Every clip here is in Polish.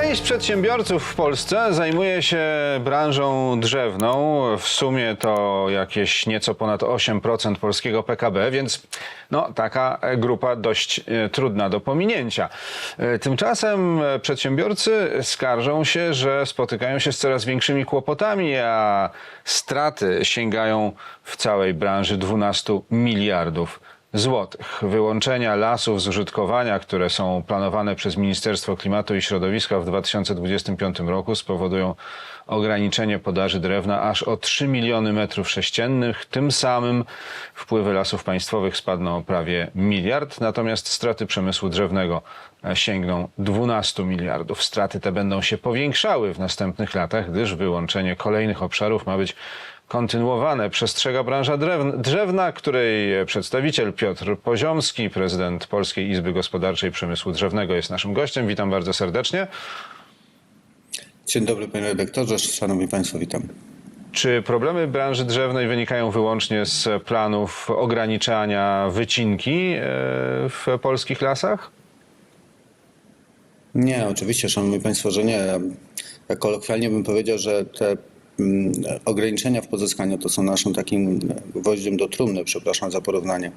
Część przedsiębiorców w Polsce zajmuje się branżą drzewną. W sumie to jakieś nieco ponad 8% polskiego PKB, więc no, taka grupa dość e, trudna do pominięcia. E, Tymczasem e, przedsiębiorcy skarżą się, że spotykają się z coraz większymi kłopotami, a straty sięgają w całej branży 12 miliardów złotych. Wyłączenia lasów z użytkowania, które są planowane przez Ministerstwo Klimatu i Środowiska w 2025 roku spowodują ograniczenie podaży drewna aż o 3 miliony metrów sześciennych. Tym samym wpływy lasów państwowych spadną o prawie miliard, natomiast straty przemysłu drzewnego sięgną 12 miliardów. Straty te będą się powiększały w następnych latach, gdyż wyłączenie kolejnych obszarów ma być kontynuowane. Przestrzega branża drzewna, której przedstawiciel Piotr Poziomski, prezydent Polskiej Izby Gospodarczej Przemysłu Drzewnego jest naszym gościem. Witam bardzo serdecznie. Dzień dobry panie redaktorze, szanowni państwo, witam. Czy problemy branży drzewnej wynikają wyłącznie z planów ograniczania wycinki e, w polskich lasach? Nie, oczywiście, szanowni państwo, że nie. Tak kolokwialnie bym powiedział, że te ograniczenia w pozyskaniu to są naszym takim gwoździem do trumny, przepraszam za porównanie.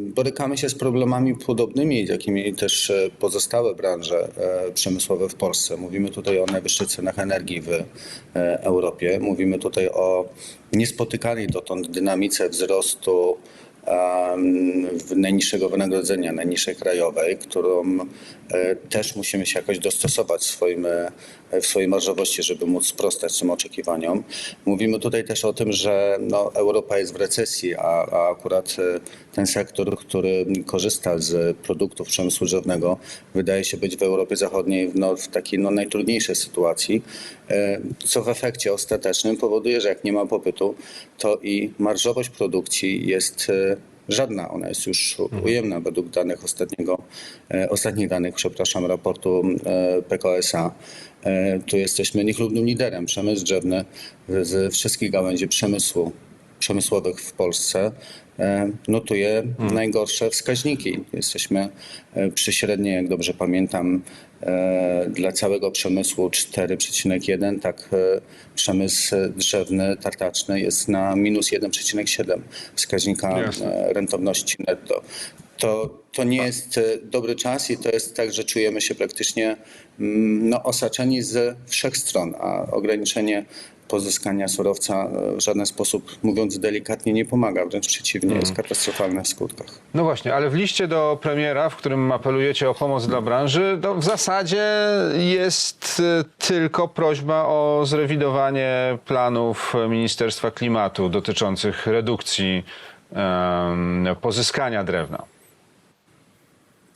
Borykamy się z problemami podobnymi, jakimi też e, pozostałe branże e, przemysłowe w Polsce. Mówimy tutaj o najwyższych cenach energii w e, Europie. Mówimy tutaj o niespotykanej dotąd dynamice wzrostu najniższego wynagrodzenia, najniższej krajowej, którą też musimy się jakoś dostosować w, swoim, w swojej marżowości, żeby móc sprostać tym oczekiwaniom. Mówimy tutaj też o tym, że no, Europa jest w recesji, a, a akurat e, ten sektor, który korzysta z produktów przemysłu drzewnego, wydaje się być w Europie Zachodniej no, w takiej no, najtrudniejszej sytuacji, e, co w efekcie ostatecznym powoduje, że jak nie ma popytu, to i marżowość produkcji jest e, żadna. Ona jest już ujemna według danych ostatniego, ostatnich danych, przepraszam, raportu PKSA. E, Tu jesteśmy niechlubnym liderem. Przemysł drzewny z wszystkich gałęzi przemysłu przemysłowych w Polsce e, notuje najgorsze wskaźniki. Jesteśmy e, przy średniej, jak dobrze pamiętam, dla całego przemysłu 4,1, tak przemysł drzewny, tartaczny jest na minus 1,7 wskaźnika Jasne. rentowności netto. To, to nie jest e, dobry czas i to jest tak, że czujemy się praktycznie mm, no, osaczeni z wszech stron, a ograniczenie pozyskania surowca e, w żaden sposób, mówiąc delikatnie, nie pomaga, wręcz przeciwnie, jest katastrofalne w skutkach. No właśnie, ale w liście do premiera, w którym apelujecie o pomoc dla branży, to w zasadzie jest e, tylko prośba o zrewidowanie planów Ministerstwa Klimatu dotyczących redukcji em, pozyskania drewna.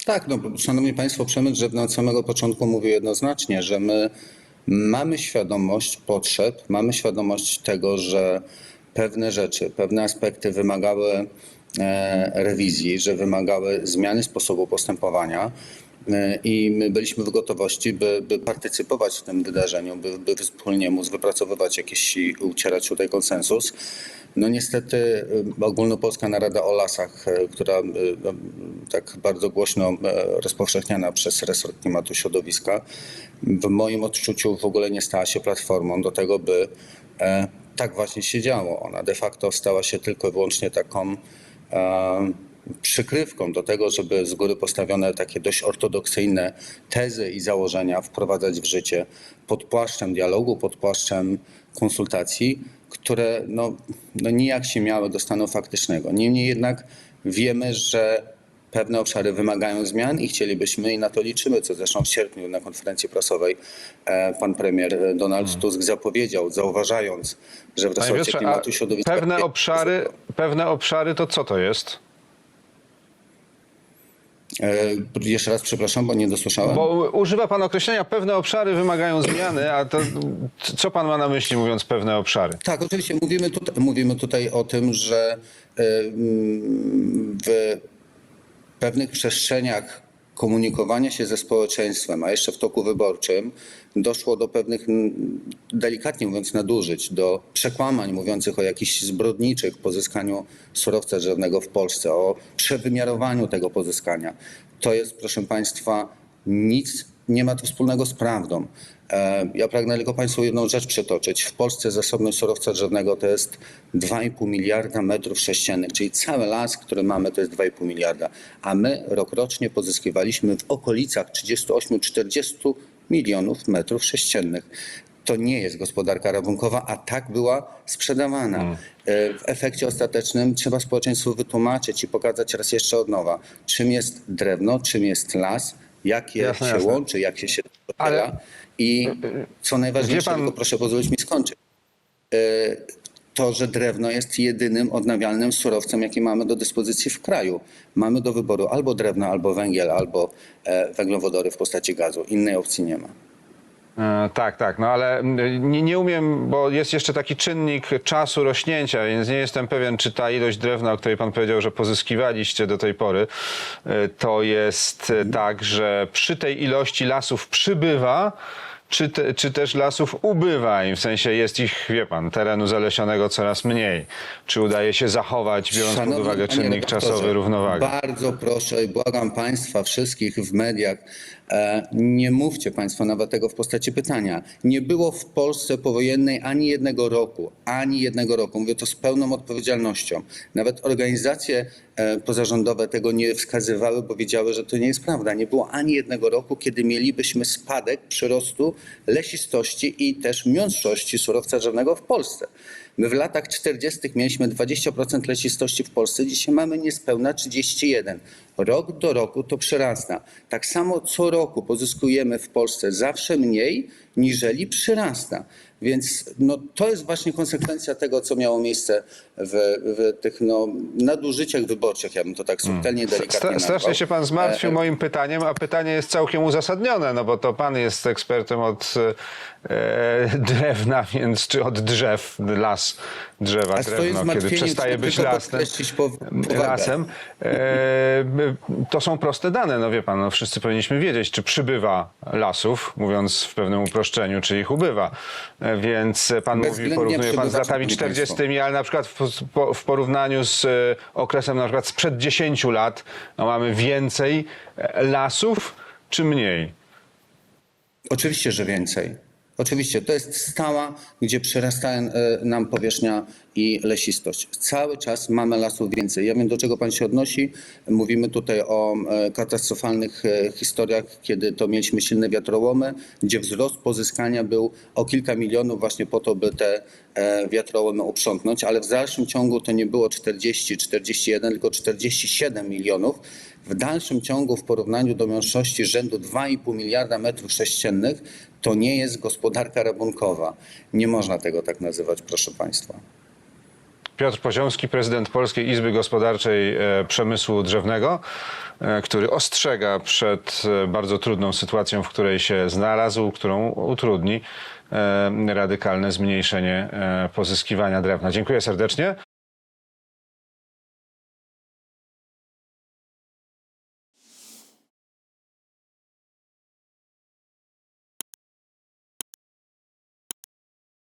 Tak, no, szanowni państwo, przemysł drzewny od samego początku mówił jednoznacznie, że my mamy świadomość potrzeb, mamy świadomość tego, że pewne rzeczy, pewne aspekty wymagały e, rewizji, że wymagały zmiany sposobu postępowania. E, I my byliśmy w gotowości, by, by partycypować w tym wydarzeniu, by, by wspólnie móc wypracowywać jakiś i ucierać tutaj konsensus. No niestety y, Ogólnopolska Narada o Lasach, y, która tak bardzo głośno rozpowszechniana przez resort klimatu środowiska, w moim odczuciu w ogóle nie stała się platformą do tego, by e, tak właśnie się działo. Ona de facto stała się tylko i wyłącznie taką e, przykrywką do tego, żeby z góry postawione takie dość ortodoksyjne tezy i założenia wprowadzać w życie pod płaszczem dialogu, pod płaszczem konsultacji, które no, no nijak się miały do stanu faktycznego. Niemniej jednak wiemy, że pewne obszary wymagają zmian i chcielibyśmy i na to liczymy, co zresztą w sierpniu na konferencji prasowej e, pan premier e, Donald Tusk zapowiedział, zauważając, że w resorcie klimatu środowiska... pewne obszary, pewne obszary to co to jest? E, jeszcze raz przepraszam, bo nie dosłyszałem. Bo używa pan określenia pewne obszary wymagają zmiany, a to co pan ma na myśli mówiąc pewne obszary? Tak, oczywiście mówimy tutaj, mówimy tutaj o tym, że e, w pewnych przestrzeniach komunikowania się ze społeczeństwem, a jeszcze w toku wyborczym, doszło do pewnych, delikatnie mówiąc, nadużyć, do przekłamań mówiących o jakichś zbrodniczych pozyskaniu surowca drzewnego w Polsce, o przewymiarowaniu tego pozyskania. To jest, proszę Państwa, nic nie ma to wspólnego z prawdą. E, Ja pragnę tylko Państwu jedną rzecz przytoczyć. W Polsce zasobność surowca drzewnego to jest 2,5 miliarda metrów sześciennych, czyli cały las, który mamy, to jest 2,5 miliarda. A my rokrocznie pozyskiwaliśmy w okolicach 38-40 milionów metrów sześciennych. To nie jest gospodarka rabunkowa, a tak była sprzedawana. E, W efekcie ostatecznym trzeba społeczeństwu wytłumaczyć i pokazać raz jeszcze od nowa, czym jest drewno, czym jest las, jak je Jasne, się jasne. łączy, jak się się Ale-. I co najważniejsze, pan- tylko proszę pozwolić mi skończyć. E, To, że drewno jest jedynym odnawialnym surowcem, jaki mamy do dyspozycji w kraju. Mamy do wyboru albo drewno, albo węgiel, albo e, węglowodory w postaci gazu. Innej opcji nie ma. E, tak, tak, no ale mm, nie, nie umiem, bo jest jeszcze taki czynnik czasu rośnięcia, więc nie jestem pewien, czy ta ilość drewna, o której pan powiedział, że pozyskiwaliście do tej pory, e, to jest e, tak, że przy tej ilości lasów przybywa, czy, te, czy też lasów ubywa i w sensie jest ich, wie pan, terenu zalesionego coraz mniej. Czy udaje się zachować, biorąc pod Szanowny uwagę panie czynnik redaktorze, czasowy, równowagę? Bardzo proszę i błagam Państwa wszystkich w mediach, nie mówcie Państwo nawet tego w postaci pytania. Nie było w Polsce powojennej ani jednego roku, ani jednego roku. Mówię to z pełną odpowiedzialnością. Nawet organizacje e, pozarządowe tego nie wskazywały, bo wiedziały, że to nie jest prawda. Nie było ani jednego roku, kiedy mielibyśmy spadek przyrostu lesistości i też miąższości surowca drzewnego w Polsce. My w latach 40. mieliśmy 20% lesistości w Polsce, dzisiaj mamy niespełna 31. Rok do roku to przyrasta. Tak samo co roku pozyskujemy w Polsce zawsze mniej, niżeli przyrasta. Więc no, to jest właśnie konsekwencja tego, co miało miejsce w, w tych no, nadużyciach wyborczych, ja bym to tak subtelnie, delikatnie Stra- strasznie nazwał. się pan zmartwił E, moim pytaniem, a pytanie jest całkiem uzasadnione, no bo to pan jest ekspertem od e, drewna, więc czy od drzew, las, drzewa, drewno, kiedy przestaje być lasem, po- lasem. E, to są proste dane, no wie pan, no wszyscy powinniśmy wiedzieć, czy przybywa lasów, mówiąc w pewnym uproszczeniu, czy ich ubywa. E, Więc pan mówi, porównuje pan z latami szanowni 40 państwo. ale na przykład w, w porównaniu z e, okresem na przykład sprzed 10 lat no mamy więcej e, lasów czy mniej? Oczywiście, że więcej. Oczywiście, to jest stała, gdzie przyrasta e, nam powierzchnia i lesistość. Cały czas mamy lasów więcej. Ja wiem, do czego pan się odnosi. Mówimy tutaj o e, katastrofalnych e, historiach, kiedy to mieliśmy silne wiatrołomy, gdzie wzrost pozyskania był o kilka milionów właśnie po to, by te wiatrołomy uprzątnąć, ale w dalszym ciągu to nie było 40, 41, tylko 47 milionów. W dalszym ciągu w porównaniu do mniejszości rzędu 2,5 miliarda metrów sześciennych to nie jest gospodarka rabunkowa. Nie można tego tak nazywać, proszę Państwa. Piotr Poziomski, prezydent Polskiej Izby Gospodarczej e, Przemysłu Drzewnego, e, który ostrzega przed e, bardzo trudną sytuacją, w której się znalazł, którą utrudni radykalne zmniejszenie pozyskiwania drewna. Dziękuję serdecznie.